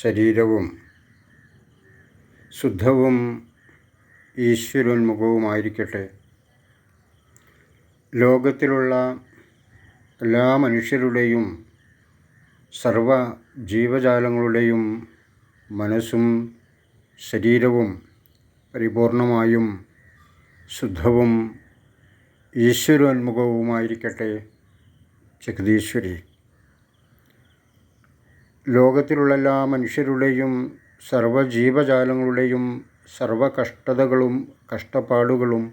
ശരീരവും ശുദ്ധവും ഈശ്വരോന്മുഖവുമായിരിക്കട്ടെ. ലോകത്തിലുള്ള എല്ലാ മനുഷ്യരുടെയും സർവ ജീവജാലങ്ങളുടെയും മനസ്സും ശരീരവും പരിപൂർണമായും ശുദ്ധവും ഈശ്വരോന്മുഖവുമായിരിക്കട്ടെ. ജഗദീശ്വരി. ലോകത്തിലുള്ള എല്ലാ മനുഷ്യരുടെയും സർവ ജീവജാലങ്ങളുടെയും സർവ കഷ്ടതകളും കഷ്ടപ്പാടുകളും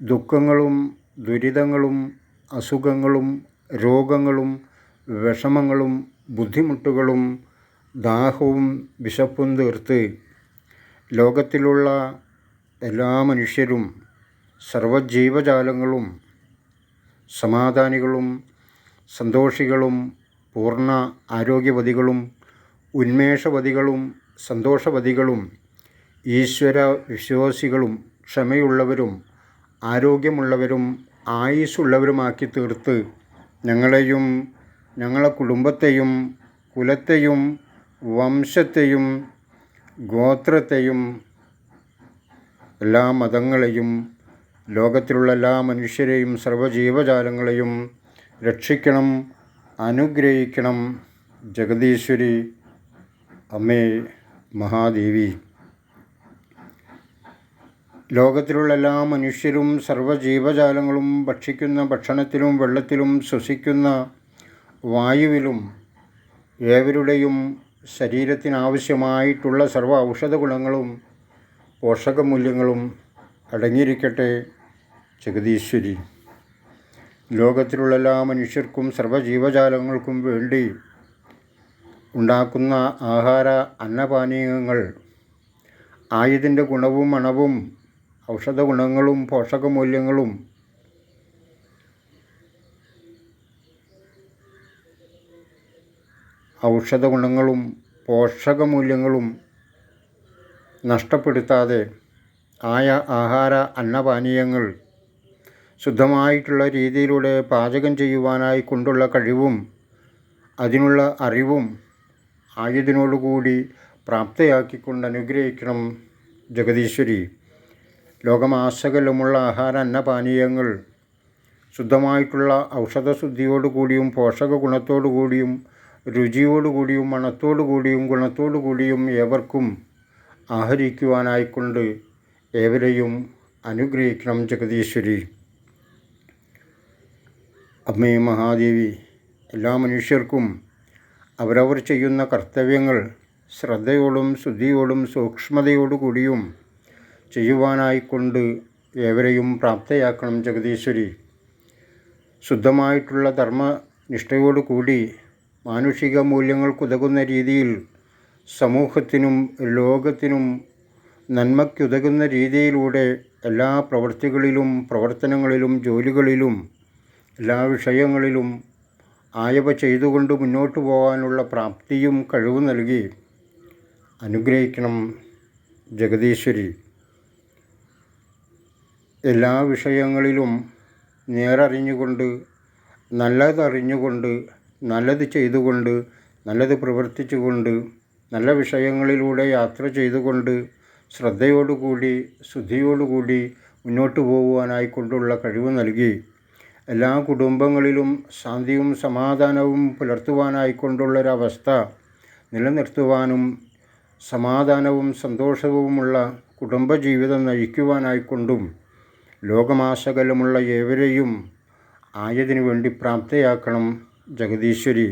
ദുഃഖങ്ങളും ദുരിതങ്ങളും അസുഖങ്ങളും രോഗങ്ങളും വിഷമങ്ങളും ബുദ്ധിമുട്ടുകളും ദാഹവും വിശപ്പും തീർത്ത് ലോകത്തിലുള്ള എല്ലാ മനുഷ്യരും സർവജീവജാലങ്ങളും സമാധാനികളും സന്തോഷികളും പൂർണ ആരോഗ്യവതികളും ഉന്മേഷവതികളും സന്തോഷവതികളും ഈശ്വര വിശ്വാസികളും ക്ഷമയുള്ളവരും ആരോഗ്യമുള്ളവരും ആയുസ്സുള്ളവരുമാക്കി തീർത്ത് ഞങ്ങളെയും ഞങ്ങളെ കുടുംബത്തെയും കുലത്തെയും വംശത്തെയും ഗോത്രത്തെയും എല്ലാ മതങ്ങളെയും ലോകത്തിലുള്ള എല്ലാ മനുഷ്യരെയും സർവജീവജാലങ്ങളെയും രക്ഷിക്കണം. അനുഗ്രഹിക്കണം. ജഗദീശ്വരി അമ്മേ മഹാദേവി. ലോകത്തിലുള്ള എല്ലാ മനുഷ്യരും സർവജീവജാലങ്ങളും ഭക്ഷിക്കുന്ന ഭക്ഷണത്തിലും വെള്ളത്തിലും ശ്വസിക്കുന്ന വായുവിലും ഏവരുടെയും ശരീരത്തിനാവശ്യമായിട്ടുള്ള സർവ ഔഷധ ഗുണങ്ങളും പോഷകമൂല്യങ്ങളും അടങ്ങിയിരിക്കട്ടെ ജഗദീശ്വരി. ലോകത്തിലുള്ള എല്ലാ മനുഷ്യർക്കും സർവജീവജാലങ്ങൾക്കും വേണ്ടി ഉണ്ടാക്കുന്ന ആഹാര അന്നപാനീയങ്ങൾ ആയതിന്റെ ഗുണവും മണവും ഔഷധ ഗുണങ്ങളും പോഷകമൂല്യങ്ങളും ഔഷധ ഗുണങ്ങളും പോഷകമൂല്യങ്ങളും നഷ്ടപ്പെടുത്താതെ ആയ ആഹാര അന്നപാനീയങ്ങൾ ശുദ്ധമായിട്ടുള്ള രീതിയിലൂടെ പാചകം ചെയ്യുവാനായി കൊണ്ടുള്ള കഴിവും അതിനുള്ള അറിവും ആയതിനോടുകൂടി പ്രാപ്തയാക്കിക്കൊണ്ട് അനുഗ്രഹിക്കണം ജഗദീശ്വരി. ലോകമാസകലമുള്ള ആഹാര അന്നപാനീയങ്ങൾ ശുദ്ധമായിട്ടുള്ള ഔഷധശുദ്ധിയോടുകൂടിയും പോഷക ഗുണത്തോടുകൂടിയും രുചിയോടുകൂടിയും മണത്തോടുകൂടിയും ഗുണത്തോടുകൂടിയും ഏവർക്കും ആഹരിക്കുവാനായിക്കൊണ്ട് ഏവരെയും അനുഗ്രഹിക്കണം ജഗദീശ്വരി. അമ്മേ മഹാദേവി എല്ലാ മനുഷ്യർക്കും അവരവർ ചെയ്യുന്ന കർത്തവ്യങ്ങൾ ശ്രദ്ധയോടും ശുദ്ധിയോടും സൂക്ഷ്മതയോടുകൂടിയും ചെയ്യുവാനായിക്കൊണ്ട് ഏവരെയും പ്രാപ്തയാക്കണം ജഗദീശ്വരി. ശുദ്ധമായിട്ടുള്ള ധർമ്മനിഷ്ഠയോടുകൂടി മാനുഷിക മൂല്യങ്ങൾക്കുതകുന്ന രീതിയിൽ സമൂഹത്തിനും ലോകത്തിനും നന്മയ്ക്കുതകുന്ന രീതിയിലൂടെ എല്ലാ പ്രവൃത്തികളിലും പ്രവർത്തനങ്ങളിലും ജോലികളിലും എല്ലാ വിഷയങ്ങളിലും ആയവ ചെയ്തുകൊണ്ട് മുന്നോട്ട് പോകാനുള്ള പ്രാപ്തിയും കഴിവ് നൽകി അനുഗ്രഹിക്കണം ജഗദീശ്വരി. എല്ലാ വിഷയങ്ങളിലും നേരറിഞ്ഞുകൊണ്ട് നല്ലതറിഞ്ഞുകൊണ്ട് നല്ലത് ചെയ്തുകൊണ്ട് നല്ലത് പ്രവർത്തിച്ചുകൊണ്ട് നല്ല വിഷയങ്ങളിലൂടെ യാത്ര ചെയ്തുകൊണ്ട് ശ്രദ്ധയോടുകൂടി ശുദ്ധിയോടുകൂടി മുന്നോട്ട് പോകുവാനായിക്കൊണ്ടുള്ള കഴിവ് നൽകി എല്ലാ കുടുംബങ്ങളിലും ശാന്തിയും സമാധാനവും പുലർത്തുവാനായിക്കൊണ്ടുള്ളൊരവസ്ഥ നിലനിർത്തുവാനും സമാധാനവും സന്തോഷവുമുള്ള കുടുംബജീവിതം നയിക്കുവാനായിക്കൊണ്ടും ലോകമാശകലമുള്ള ഏവരെയും ആയതിനു വേണ്ടി പ്രാപ്തയാക്കണം ജഗദീശ്വരി.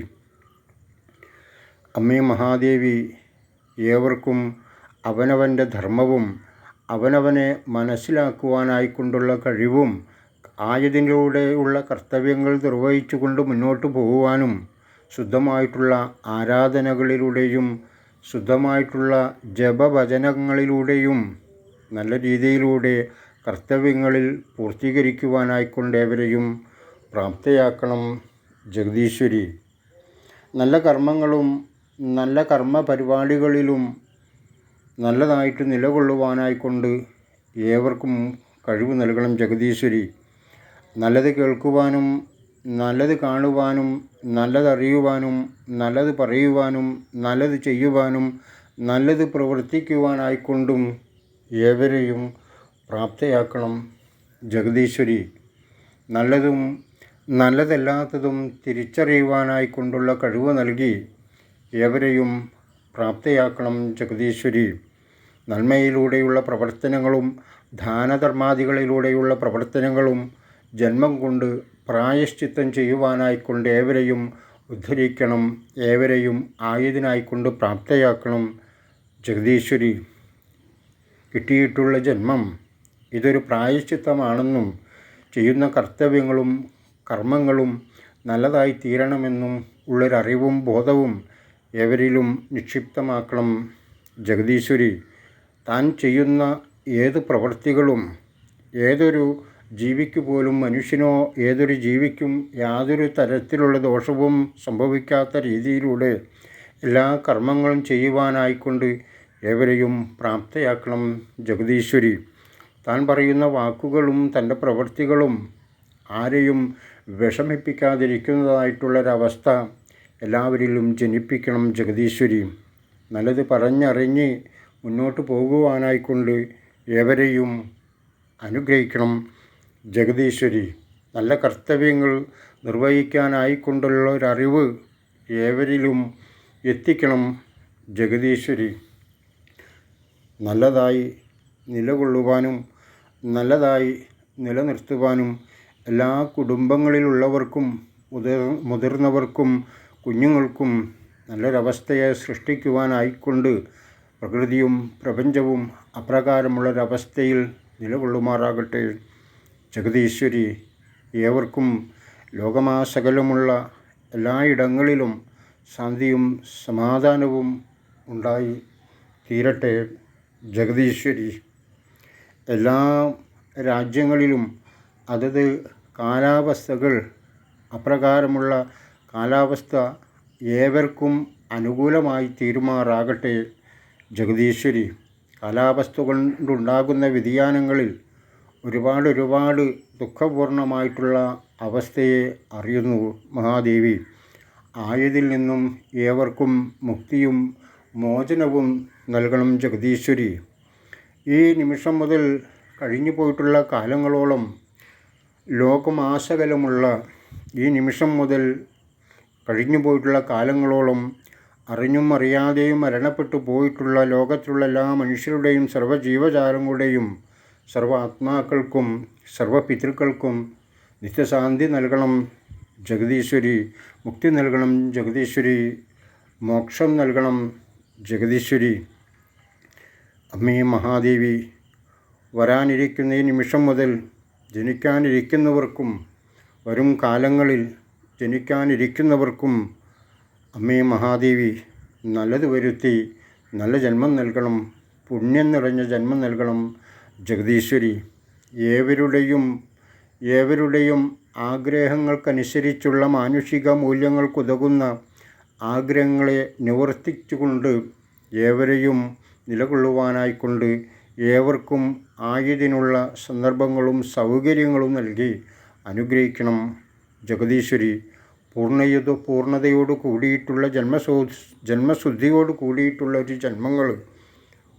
അമ്മേ മഹാദേവി ഏവർക്കും അവനവന്റെ ധർമ്മവും അവനവനെ മനസ്സിലാക്കുവാനായിക്കൊണ്ടുള്ള കഴിവും ആയതിലൂടെയുള്ള കർത്തവ്യങ്ങൾ നിർവഹിച്ചുകൊണ്ട് മുന്നോട്ട് പോകുവാനും ശുദ്ധമായിട്ടുള്ള ആരാധനകളിലൂടെയും ശുദ്ധമായിട്ടുള്ള ജപവചനങ്ങളിലൂടെയും നല്ല രീതിയിലൂടെ കർത്തവ്യങ്ങളിൽ പൂർത്തീകരിക്കുവാനായിക്കൊണ്ട് അവരെയും പ്രാപ്തയാക്കണം ജഗദീശ്വരി. നല്ല കർമ്മങ്ങളും നല്ല കർമ്മ പരിപാടികളിലും നല്ലതായിട്ട് നിലകൊള്ളുവാനായിക്കൊണ്ട് ഏവർക്കും കഴിവ് നൽകണം ജഗദീശ്വരി. നല്ലത് കേൾക്കുവാനും നല്ലത് കാണുവാനും നല്ലതറിയുവാനും നല്ലത് പറയുവാനും നല്ലത് ചെയ്യുവാനും നല്ലത് പ്രവർത്തിക്കുവാനായിക്കൊണ്ടും ഏവരെയും പ്രാപ്തയാക്കണം. ജഗദീശ്വരി നല്ലതും നല്ലതല്ലാത്തതും തിരിച്ചറിയുവാനായിക്കൊണ്ടുള്ള കഴിവ് നൽകി ഏവരെയും പ്രാപ്തയാക്കണം. ജഗദീശ്വരി നന്മയിലൂടെയുള്ള പ്രവർത്തനങ്ങളും ദാനധർമാദികളിലൂടെയുള്ള പ്രവർത്തനങ്ങളും ജന്മം കൊണ്ട് പ്രായശ്ചിത്തം ചെയ്യുവാനായിക്കൊണ്ട് ഏവരെയും ഉദ്ധരിക്കണം ഏവരെയും ആയതിനായിക്കൊണ്ട് പ്രാപ്തയാക്കണം. ജഗദീശ്വരി കിട്ടിയിട്ടുള്ള ജന്മം ഇതൊരു പ്രായശ്ചിത്തമാണെന്നും ചെയ്യുന്ന കർത്തവ്യങ്ങളും കർമ്മങ്ങളും നല്ലതായി തീരണമെന്നും ഉള്ളൊരറിവും ബോധവും എവരിലും നിക്ഷിപ്തമാക്കണം. ജഗദീശ്വരി താൻ ചെയ്യുന്ന ഏത് പ്രവൃത്തികളും ഏതൊരു ജീവിക്ക് പോലും മനുഷ്യനോ ഏതൊരു ജീവിക്കും യാതൊരു തരത്തിലുള്ള ദോഷവും സംഭവിക്കാത്ത രീതിയിലൂടെ എല്ലാ കർമ്മങ്ങളും ചെയ്യുവാനായിക്കൊണ്ട് ഏവരെയും പ്രാപ്തയാക്കണം ജഗദീശ്വരി. താൻ പറയുന്ന വാക്കുകളും തന്റെ പ്രവൃത്തികളും ആരെയും വിഷമിപ്പിക്കാതിരിക്കുന്നതായിട്ടുള്ളൊരവസ്ഥ എല്ലാവരിലും ജനിപ്പിക്കണം ജഗദീശ്വരി. നല്ലത് പറഞ്ഞറിഞ്ഞ് മുന്നോട്ട് പോകുവാനായിക്കൊണ്ട് ഏവരെയും അനുഗ്രഹിക്കണം. ജഗദീശ്വരി നല്ല കർത്തവ്യങ്ങൾ നിർവഹിക്കാനായിക്കൊണ്ടുള്ള ഒരറിവ് ഏവരിലും എത്തിക്കണം ജഗദീശ്വരി. നല്ലതായി നിലകൊള്ളുവാനും നല്ലതായി നിലനിർത്തുവാനും എല്ലാ കുടുംബങ്ങളിലുള്ളവർക്കും മുതിർ മുതിർന്നവർക്കും കുഞ്ഞുങ്ങൾക്കും നല്ലൊരവസ്ഥയെ സൃഷ്ടിക്കുവാനായിക്കൊണ്ട് പ്രകൃതിയും പ്രപഞ്ചവും അപ്രകാരമുള്ളൊരവസ്ഥയിൽ നിലകൊള്ളുമാറാകട്ടെ. ജഗദീശ്വരി ഏവർക്കും ലോകമാസകലമുള്ള എല്ലായിടങ്ങളിലും ശാന്തിയും സമാധാനവും ഉണ്ടായി തീരട്ടെ ജഗതീശ്വരി എല്ലാ രാജ്യങ്ങളിലും അതത് കാലാവസ്ഥകൾ അപ്രകാരമുള്ള കാലാവസ്ഥ ഏവർക്കും അനുകൂലമായി തീരുമാറാകട്ടെ ജഗതീശ്വരി കാലാവസ്ഥ കൊണ്ടുണ്ടാകുന്ന വ്യതിയാനങ്ങളിൽ ഒരുപാട് ഒരുപാട് ദുഃഖപൂർണമായിട്ടുള്ള അവസ്ഥയെ അറിയുന്നു മഹാദേവി. ആയതിൽ നിന്നും ഏവർക്കും മുക്തിയും മോചനവും നൽകണം ജഗദീശ്വരി. ഈ നിമിഷം മുതൽ കഴിഞ്ഞു പോയിട്ടുള്ള കാലങ്ങളോളം ലോകമാശകലമുള്ള ഈ നിമിഷം മുതൽ കഴിഞ്ഞു പോയിട്ടുള്ള കാലങ്ങളോളം അറിഞ്ഞും അറിയാതെയും മരണപ്പെട്ടു പോയിട്ടുള്ള ലോകത്തിലുള്ള എല്ലാ മനുഷ്യരുടെയും സർവജീവജാലങ്ങളുടെയും സർവ ആത്മാക്കൾക്കും സർവ പിതൃക്കൾക്കും നിത്യശാന്തി നൽകണം ജഗദീശ്വരി മുക്തി നൽകണം ജഗദീശ്വരി മോക്ഷം നൽകണം ജഗദീശ്വരി. അമ്മേ മഹാദേവി വരാനിരിക്കുന്ന ഈ നിമിഷം മുതൽ ജനിക്കാനിരിക്കുന്നവർക്കും വരും കാലങ്ങളിൽ ജനിക്കാനിരിക്കുന്നവർക്കും അമ്മേ മഹാദേവി നല്ലത് വരുത്തി നല്ല ജന്മം നൽകണം പുണ്യം നിറഞ്ഞ ജന്മം നൽകണം ജഗദീശ്വരി ഏവരുടെയും ഏവരുടെയും ആഗ്രഹങ്ങൾക്കനുസരിച്ചുള്ള മാനുഷിക മൂല്യങ്ങൾക്കുതകുന്ന ആഗ്രഹങ്ങളെ നിവർത്തിച്ചുകൊണ്ട് ഏവരെയും നിലകൊള്ളുവാനായിക്കൊണ്ട് ഏവർക്കും ആയതിനുള്ള സന്ദർഭങ്ങളും സൗകര്യങ്ങളും നൽകി അനുഗ്രഹിക്കണം. ജഗദീശ്വരി പൂർണയുധ പൂർണതയോട് കൂടിയിട്ടുള്ള ജന്മസോ ജന്മശുദ്ധിയോട് കൂടിയിട്ടുള്ള ഒരു ജന്മങ്ങൾ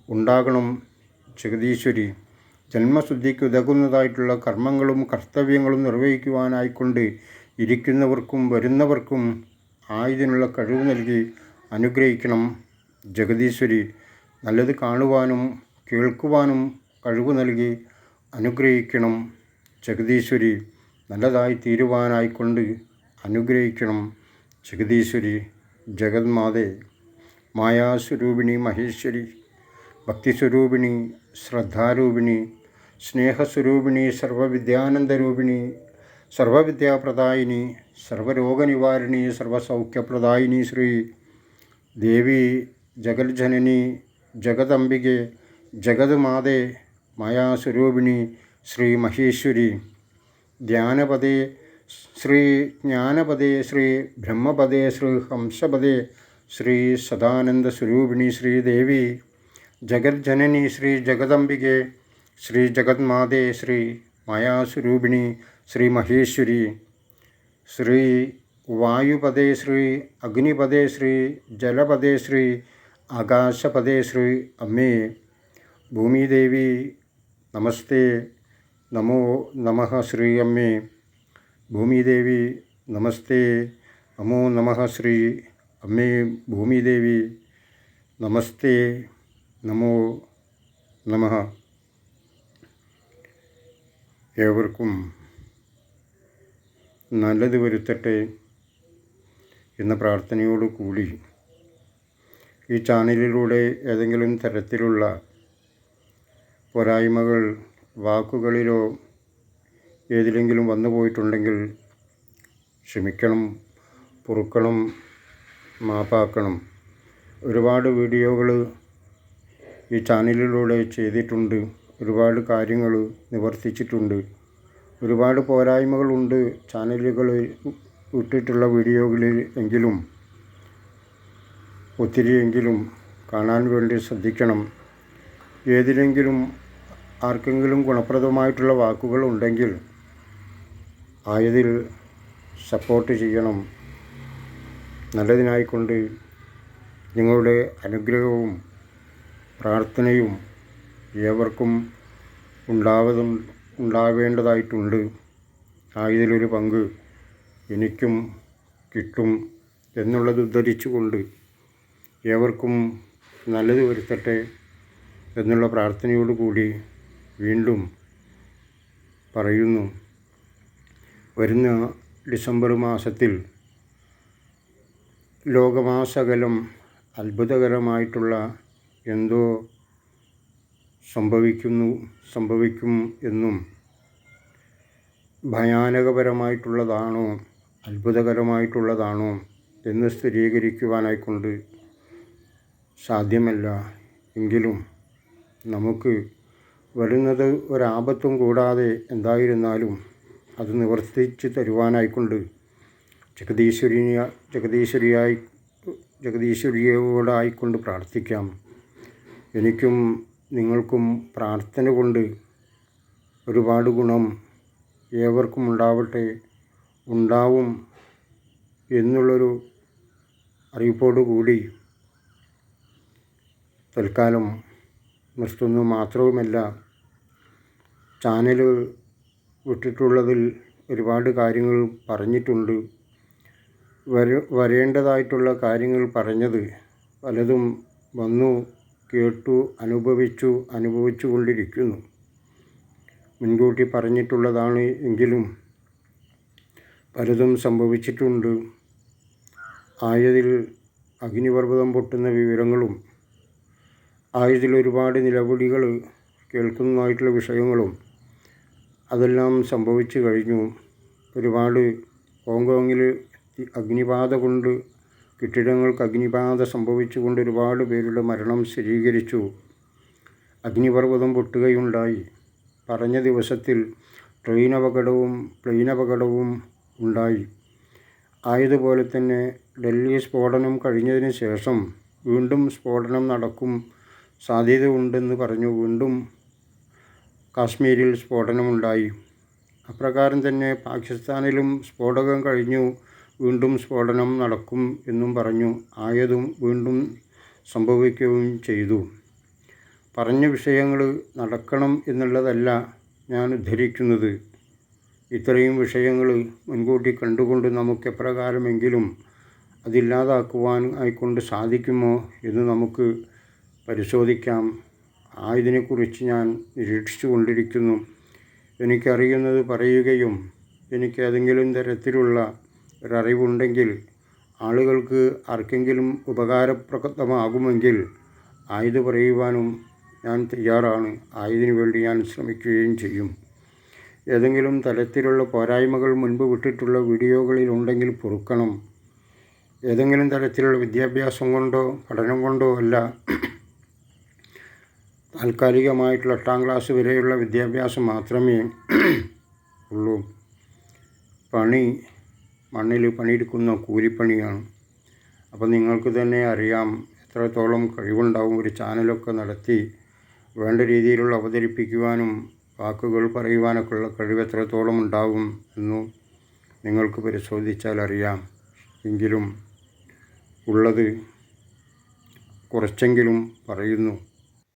ഉണ്ടാകണം. ജഗദീശ്വരി ജന്മശുദ്ധിക്ക് ഉതകുന്നതായിട്ടുള്ള കർമ്മങ്ങളും കർത്തവ്യങ്ങളും നിർവഹിക്കുവാനായിക്കൊണ്ട് ഇരിക്കുന്നവർക്കും വരുന്നവർക്കും ആയതിനുള്ള കഴിവ് നൽകി അനുഗ്രഹിക്കണം. ജഗദീശ്വരി നല്ലത് കാണുവാനും കേൾക്കുവാനും കഴിവ് നൽകി അനുഗ്രഹിക്കണം. ജഗദീശ്വരി നല്ലതായി തീരുവാനായിക്കൊണ്ട് അനുഗ്രഹിക്കണം. ജഗദീശ്വരി ജഗന്മാതേ മായാസ്വരൂപിണി മഹേശ്വരി ഭക്തിസ്വരൂപിണി ശ്രദ്ധാരൂപിണി സ്നേഹസ്വരൂപിണി സർവവിദ്യാനന്ദരൂപിണി സർവവിദ്യാപ്രദായിനി സർവരോഗനിവാരിണി സർവസൗഖ്യപ്രദായിനി ശ്രീ ദേവി ജഗൽജനനി ജഗദംബികെ ജഗദ്മാതേ മായാസ്വരൂപിണി ശ്രീ മഹേശ്വരി. ധ്യാനപദേ ശ്രീ ജ്ഞാനപദേ ശ്രീ ബ്രഹ്മപദേ ശ്രീ ഹംസപദേ ശ്രീ സദാനന്ദ സ്വരൂപിണി ശ്രീദേവി ജഗജ്ജനനി ശ്രീ ജഗദംബികെ. ശ്രീ ജഗന്മാതേ ശ്രീ മായാസ്വരൂപിണി ശ്രീ മഹേശ്വരി ശ്രീ വായുപദേ ശ്രീ അഗ്നിപദേ ശ്രീ ജലപദേ ശ്രീ ആകാശപദേ ശ്രീ അമ്മേ ഭൂമിദേവി നമസ്തേ നമോ നമഃ ശ്രീ അമ്മേ ഭൂമിദേവി നമസ്തേ നമോ നമഃ ശ്രീ അമ്മേ ഭൂമിദേവി നമസ്തേ നമോ നമഃ ഏവർക്കും നല്ലത് വരുത്തട്ടെ എന്ന പ്രാർത്ഥനയോടു കൂടി ഈ ചാനലിലൂടെ ഏതെങ്കിലും തരത്തിലുള്ള പോരായ്മകൾ വാക്കുകളിലോ ഏതിലെങ്കിലും വന്നു പോയിട്ടുണ്ടെങ്കിൽ ക്ഷമിക്കണം പൊറുക്കണം മാപ്പാക്കണം. ഒരുപാട് വീഡിയോകൾ ഈ ചാനലിലൂടെ ചെയ്തിട്ടുണ്ട്. ഒരുപാട് കാര്യങ്ങൾ നിവർത്തിച്ചിട്ടുണ്ട്. ഒരുപാട് പോരായ്മകളുണ്ട് ചാനലുകൾ ഇട്ടിട്ടുള്ള വീഡിയോകളിൽ എങ്കിലും ഒത്തിരിയെങ്കിലും കാണാൻ വേണ്ടി ശ്രദ്ധിക്കണം. ഏതിലെങ്കിലും ആർക്കെങ്കിലും ഗുണപ്രദമായിട്ടുള്ള വാക്കുകൾ ഉണ്ടെങ്കിൽ ആയതിൽ സപ്പോർട്ട് ചെയ്യണം. നല്ലതിനായിക്കൊണ്ട് നിങ്ങളുടെ അനുഗ്രഹവും പ്രാർത്ഥനയും ഏവർക്കും ഉണ്ടാവതും ഉണ്ടാവേണ്ടതായിട്ടുണ്ട്. ആയതിലൊരു പങ്ക് എനിക്കും കിട്ടും എന്നുള്ളത് ഉദ്ധരിച്ചുകൊണ്ട് ഏവർക്കും നല്ലത് വരുത്തട്ടെ എന്നുള്ള പ്രാർത്ഥനയോടുകൂടി വീണ്ടും പറയുന്നു. വരുന്ന ഡിസംബർ മാസത്തിൽ ലോകമാസകലം അത്ഭുതകരമായിട്ടുള്ള എന്തോ സംഭവിക്കുന്നു സംഭവിക്കും എന്നും ഭയാനകപരമായിട്ടുള്ളതാണോ അത്ഭുതകരമായിട്ടുള്ളതാണോ എന്ന് സ്ഥിരീകരിക്കുവാനായിക്കൊണ്ട് സാധ്യമല്ല. എങ്കിലും നമുക്ക് വരുന്നത് ഒരാപത്തും കൂടാതെ എന്തായിരുന്നാലും അത് നിവർത്തിച്ച് തരുവാനായിക്കൊണ്ട് ജഗദീശ്വരിയ ജഗദീശ്വരിയായി ജഗദീശ്വരിയോടായിക്കൊണ്ട് പ്രാർത്ഥിക്കാം. എനിക്കും നിങ്ങൾക്കും പ്രാർത്ഥന കൊണ്ട് ഒരുപാട് ഗുണം ഏവർക്കും ഉണ്ടാവട്ടെ ഉണ്ടാവും എന്നുള്ളൊരു അറിയിപ്പോടു കൂടി തൽക്കാലം നിർത്തുന്നു. മാത്രവുമല്ല ചാനൽ വിട്ടിട്ടുള്ളതിൽ ഒരുപാട് കാര്യങ്ങൾ പറഞ്ഞിട്ടുണ്ട്. വര വരേണ്ടതായിട്ടുള്ള കാര്യങ്ങൾ പറഞ്ഞത് പലതും വന്നു. കേട്ടു അനുഭവിച്ചു അനുഭവിച്ചു കൊണ്ടിരിക്കുന്നു മുൻകൂട്ടി പറഞ്ഞിട്ടുള്ളതാണ് എങ്കിലും പലതും സംഭവിച്ചിട്ടുണ്ട്. ആയതിൽ അഗ്നിപർവതം പൊട്ടുന്ന വിവരങ്ങളും ആയതിൽ ഒരുപാട് നിലവിളികൾ കേൾക്കുന്നതായിട്ടുള്ള വിഷയങ്ങളും അതെല്ലാം സംഭവിച്ചു കഴിഞ്ഞു. ഒരുപാട് ഹോങ്കോങ്ങിൽ അഗ്നിബാധ കൊണ്ട് കെട്ടിടങ്ങൾക്ക് അഗ്നിബാധ സംഭവിച്ചുകൊണ്ട് ഒരുപാട് പേരുടെ മരണം സ്ഥിരീകരിച്ചു. അഗ്നിപർവതം പൊട്ടുകയുണ്ടായി. പറഞ്ഞ ദിവസത്തിൽ ട്രെയിൻ അപകടവും പ്ലെയിൻ അപകടവും ഉണ്ടായി. ആയതുപോലെ തന്നെ ഡൽഹി സ്ഫോടനം കഴിഞ്ഞതിന് ശേഷം വീണ്ടും സ്ഫോടനം നടക്കും സാധ്യത ഉണ്ടെന്ന് പറഞ്ഞു. വീണ്ടും കാശ്മീരിൽ സ്ഫോടനമുണ്ടായി. അപ്രകാരം തന്നെ പാകിസ്ഥാനിലും സ്ഫോടകം കഴിഞ്ഞു. വീണ്ടും സ്ഫോടനം നടക്കും എന്നും പറഞ്ഞു ആയതും വീണ്ടും സംഭവിക്കുകയും ചെയ്തു. പറഞ്ഞ വിഷയങ്ങൾ നടക്കണം എന്നുള്ളതല്ല ഞാൻ ഉദ്ധരിക്കുന്നത്. ഇത്രയും വിഷയങ്ങൾ മുൻകൂട്ടി കണ്ടുകൊണ്ട് നമുക്ക് എപ്രകാരമെങ്കിലും അതില്ലാതാക്കുവാൻ ആയിക്കൊണ്ട് സാധിക്കുമോ എന്ന് നമുക്ക് പരിശോധിക്കാം. ആയതിനെക്കുറിച്ച് ഞാൻ നിരീക്ഷിച്ചു കൊണ്ടിരിക്കുന്നു എനിക്കറിയുന്നത് പറയുകയും എനിക്ക് ഏതെങ്കിലും തരത്തിലുള്ള ഒരറിവുണ്ടെങ്കിൽ ആളുകൾക്ക് ആർക്കെങ്കിലും ഉപകാരപ്രദമാകുമെങ്കിൽ ആയത് പറയുവാനും ഞാൻ തയ്യാറാണ്. ആയതിനു വേണ്ടി ഞാൻ ശ്രമിക്കുകയും ചെയ്യും. ഏതെങ്കിലും തരത്തിലുള്ള പോരായ്മകൾ മുൻപ് വിട്ടിട്ടുള്ള വീഡിയോകളിൽ ഉണ്ടെങ്കിൽ പൊറുക്കണം. ഏതെങ്കിലും തരത്തിലുള്ള വിദ്യാഭ്യാസം കൊണ്ടോ പഠനം കൊണ്ടോ അല്ല. താൽക്കാലികമായിട്ടുള്ള എട്ടാം ക്ലാസ് വരെയുള്ള വിദ്യാഭ്യാസം മാത്രമേ ഉള്ളൂ. പണി മണ്ണിൽ പണിയെടുക്കുന്ന കൂലിപ്പണിയാണ്. അപ്പോൾ നിങ്ങൾക്ക് തന്നെ അറിയാം എത്രത്തോളം കഴിവുണ്ടാവും ഒരു ചാനലൊക്കെ നടത്തി വേണ്ട രീതിയിലുള്ള അവതരിപ്പിക്കുവാനും വാക്കുകൾ പറയുവാനൊക്കെ ഉള്ള കഴിവ് എത്രത്തോളം ഉണ്ടാവും എന്നു നിങ്ങൾക്ക് പരിശോധിച്ചാൽ അറിയാം. എങ്കിലും ഉള്ളത് കുറച്ചെങ്കിലും പറയുന്നു.